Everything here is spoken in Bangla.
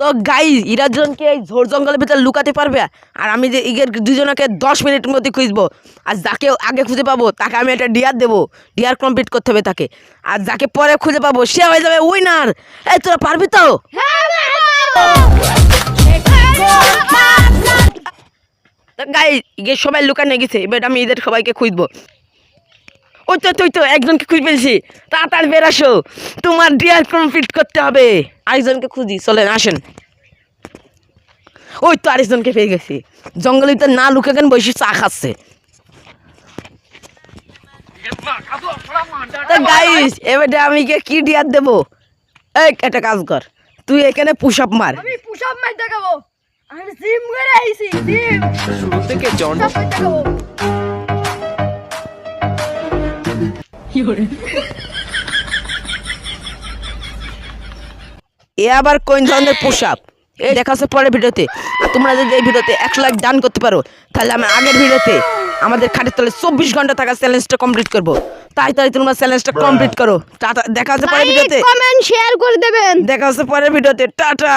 তো গাই ইরা দুজনকে এই ঝোড় জঙ্গলের ভিতরে লুকাতে পারবে? আর আমি যে ইগের দুজনকে দশ মিনিটের মধ্যে খুঁজবো, আর যাকে আগে খুঁজে পাবো, তাকে আমি একটা ডিয়ার দেবো। ডিয়ার কমপ্লিট করতে হবে তাকে। আর যাকে পরে খুঁজে পাবো, সে হয়ে যাবে উইনার এই, তোরা পারবি তো? গাই ইগে সবাই লুকানে গেছে, এবার আমি এদের সবাইকে খুঁজবো। ওই তো তুই তো একজনকে খুঁজে পেয়েছি। তাড়াতাড়ি বেরাসো তোমার ডিয়ার কমপ্লিট করতে হবে। আরেকজনকে খুঁজি চলেন আসেন। ওই তো আরেকজনকে পেয়ে গেছি। জঙ্গলে তো না লুকে কেন বসে চা খাচ্ছে? গাইস এবারে আমি কে কি ডিয়ার দেবো? এই একটা কাজ কর। তুই এখানে পুশ আপ মার। আমি পুশআপ মার দেখাবো। আমি জিম করে আইছি জিম শুরু থেকে জন এ আবার কোন ধরনের পোশাক? এই দেখা হচ্ছে পরের ভিডিওতে। আর তোমরা যদি এই ভিডিওতে একশো লাখ ডান করতে পারো তাহলে আমি আগের ভিডিওতে আমাদের খাটের তলে চব্বিশ ঘণ্টা থাকা চ্যালেঞ্জটা কমপ্লিট করব। তাই তাই তোমরা চ্যালেঞ্জটা কমপ্লিট করো। টাটা। দেখা হচ্ছে পরের ভিডিওতে। কমেন্ট শেয়ার করে দেবেন। দেখা হচ্ছে পরের ভিডিওতে। টাটা।